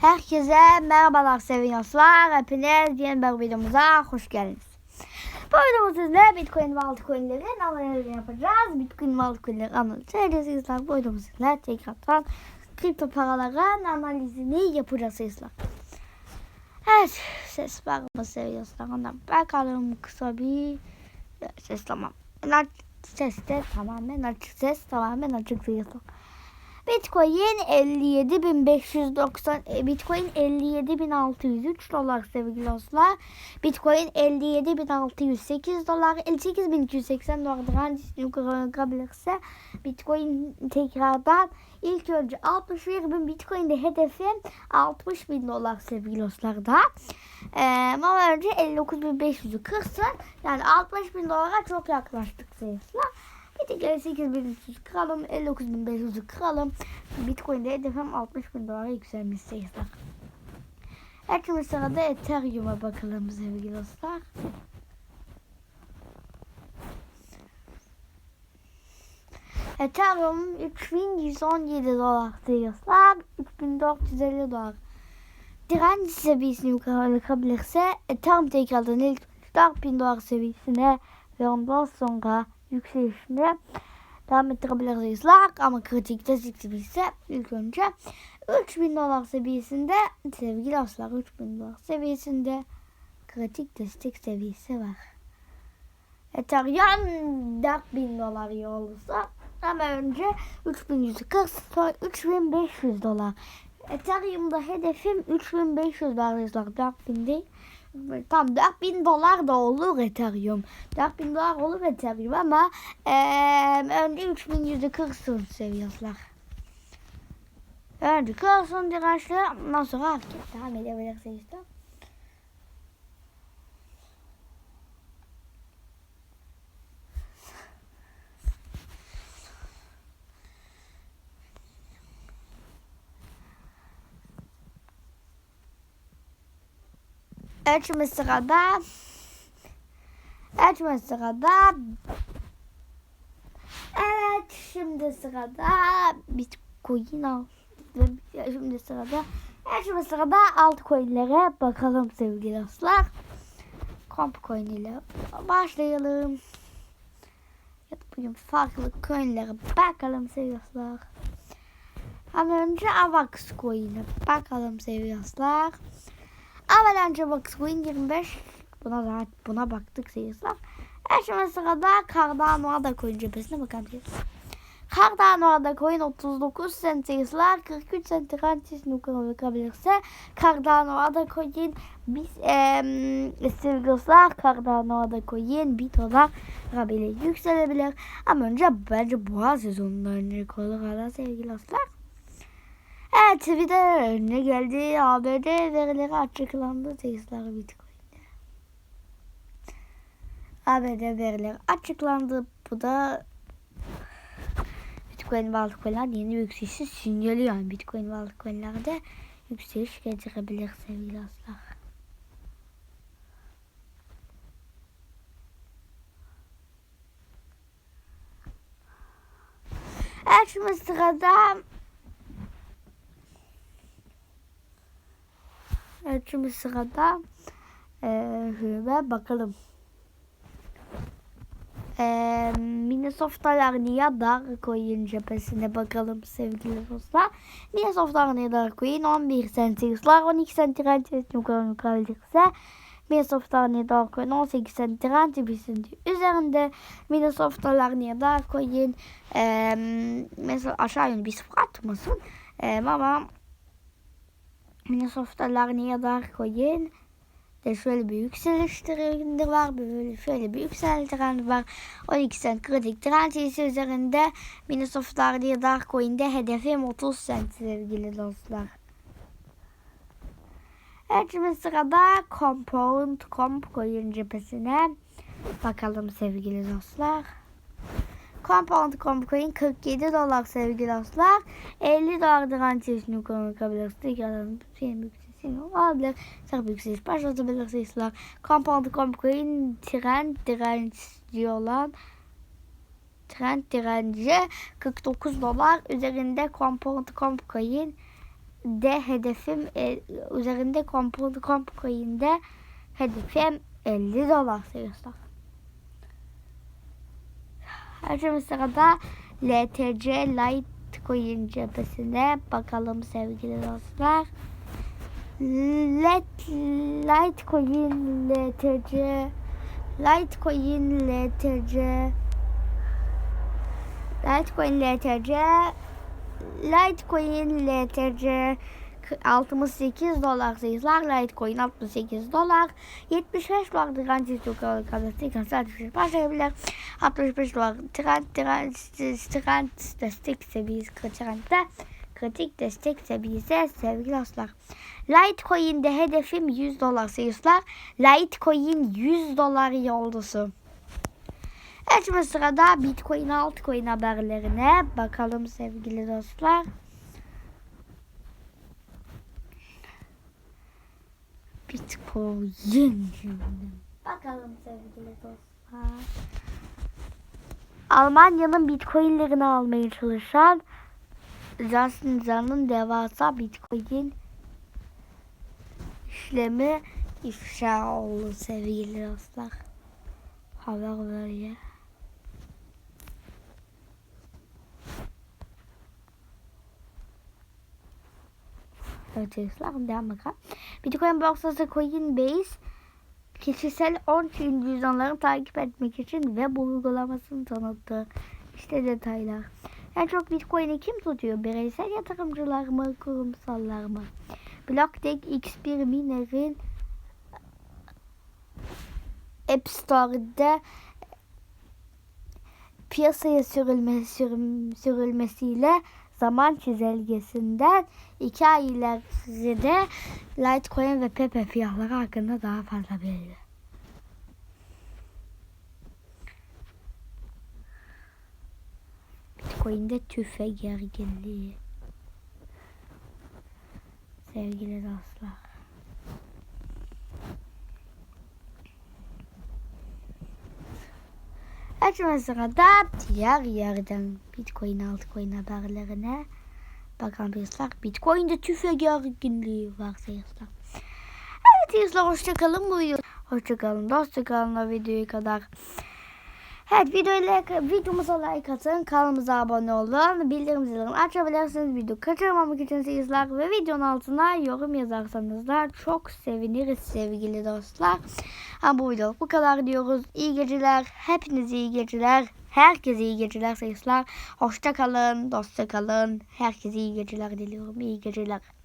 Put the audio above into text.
Herkese merhabalar sevgili dostlar. Hepiniz yeni bir videomuza hoş geldiniz. Bu videomuzda sizinle Bitcoin ve altcoin'lerin analizini yapacağız. Bitcoin ve altcoin'lerin analizini edeceğiz. Bu videomuzda sizinle tekrardan kripto paraların analizini yapacağız sizler. Evet ses var mı sevgili dostlar? Ondan bakalım kısa bir ses tamam. Ses de tamamen açık ses tamamen açık sevgili. Bitcoin 57.590 e, Bitcoin 57.603 dolar sevgili dostlar. Bitcoin 57.608 dolar 58.280 dolardır. Hangisini yukarı Bitcoin tekrardan ilk önce 61.000 Bitcoin'de hedefim 60.000 dolar sevgili dostlar da. Ee, ama önce 59.500'ü kırsın. Yani 60.000 dolara çok yaklaştık sevgili dostlar. Bir tek 58.300 kıralım. 59.500'ü kıralım. Bitcoin'de hedefim 60 bin dolara yükselmiş. Evet şimdi sırada Ethereum'a bakalım sevgili dostlar. Ethereum 3117 dolar sayıslar. 3450 dolar. Direnç seviyesini yukarı Ethereum tekrardan ilk 4000 dolar seviyesine ve ondan sonra yükselişine devam ettirebiliriz. Ama kritik destek seviyesi ilk önce 3000 dolar seviyesinde sevgili dostlar 3000 dolar seviyesinde kritik destek seviyesi var. Ethereum 4000 dolar iyi olursa ama önce 3140 sonra 3500 dolar. Ethereum'da hedefim 3500 dolar. 4000 değil. Tam 4000 dolar da olur Ethereum. 4000 dolar olur Ethereum ama ee, önce 3140 seviyorlar. Önce kırsın dirençli ondan sonra hareket devam edebilirsiniz. işte. Şimdi sırada şimdi sırada Evet şimdi sırada Bitcoin al Şimdi sırada şimdi sırada altcoin'lere bakalım sevgili dostlar. Comp coin ile başlayalım. Bugün farklı coin'lere bakalım sevgili dostlar. Ama önce Avax coin'e bakalım sevgili dostlar Avalanche Box Win 25 buna rahat buna baktık seyirciler. Şimdi sırada Cardano'ya da coin cephesine bakabiliriz. Cardano'ya da coin 39 cent seyirciler 43 cent garantisini bakabilirse Cardano'ya da coin biz ee, seyirciler Cardano'ya da coin 1 dolar bile yükselebilir. Ama önce bence boğa sezonundan önce hala sevgili dostlar. Evet bir de ne geldi? ABD verileri açıklandı Tesla Bitcoin'de. ABD verileri açıklandı. Bu da Bitcoin ve altcoin'ler yeni yükselişi sinyali yani Bitcoin ve altcoin'lerde yükseliş getirebilir sevgili dostlar. Evet şimdi sırada Evet şimdi sırada e, şöyle bakalım. E, Minnesota'lar niye dar coin cephesine bakalım sevgili dostlar. Minnesota'lar niye dar coin 11 centisler 12 centiren yukarı yukarıdırsa Minnesota'lar niye dar coin 18 centiren üzerinde Minnesota'lar niye dar coin e, mesela aşağı yönlü bir sıfır atmasın. E, ama Minnesota'lar niye dar koyun? De şöyle bir yükseliş trendi var. Böyle şöyle bir yüksel trend var. 12 cent kritik trend ise üzerinde Minnesota'lar niye dar coin'de hedefim 30 cent sevgili dostlar. Evet şimdi sırada Compound Comp coin cephesine bakalım sevgili dostlar. Compound Coin 47 dolar sevgili dostlar. 50 dolar garantisi yukarı kalabilir. Tekrardan senin yükselişini alabilir. Sarı yükseliş başlatabilirsiniz. Compound Coin trend direnci olan trend direnci 49 dolar üzerinde Compound Coin de hedefim e, üzerinde komp komp coin'de hedefim 50 dolar sayıyorlar. Her sırada LTC Litecoin cephesine bakalım sevgili dostlar. Let Litecoin LTC Litecoin LTC Litecoin LTC Litecoin LTC 68 dolar sayılar Litecoin 68 dolar 75 dolar direnci yukarı kadar konsantre başlayabilir. 65 dolar trend trend trend destek seviyesi trendde kritik destek seviyesi sevgili dostlar. Litecoin'de hedefim 100 dolar sayıslar Litecoin 100 dolar yolcusu şimdi sırada Bitcoin altcoin haberlerine bakalım sevgili dostlar. Bitcoin. Bakalım sevgili dostlar. Almanya'nın bitcoinlerini almaya çalışan Justin Zan'ın devasa bitcoin işlemi ifşa oldu sevgili dostlar. Haber böyle. Arkadaşlar devam bakalım. Bitcoin borsası Coinbase kişisel 10 çin cüzdanları takip etmek için web uygulamasını tanıttı. İşte detaylar. En çok Bitcoin'i kim tutuyor? Bireysel yatırımcılar mı, kurumsallar mı? BlockTech X1 Miner'in App Store'da piyasaya sürülme, sürüm, sürülmesiyle zaman çizelgesinden iki ay ileride Litecoin ve Pepe fiyatları hakkında daha fazla bilgi. Bitcoin'de tüfe gerginliği. Sevgili dostlar. Açma sırada diğer yerden Bitcoin altcoin haberlerine bakan dostlar. Bitcoin'de tüfe gerginliği var dostlar. Evet dostlar hoşçakalın bu video. Hoşçakalın hoşçakalın o videoya kadar. Evet videoyla, videomuza like atın, kanalımıza abone olun, bildirim zilini açabilirsiniz. Video kaçırmamak için sizler ve videonun altına yorum yazarsanız da çok seviniriz sevgili dostlar. Ha, bu video bu kadar diyoruz. İyi geceler, hepinize iyi geceler. Herkese iyi geceler sayıslar. Hoşça kalın, dostça kalın. Herkese iyi geceler diliyorum. İyi geceler.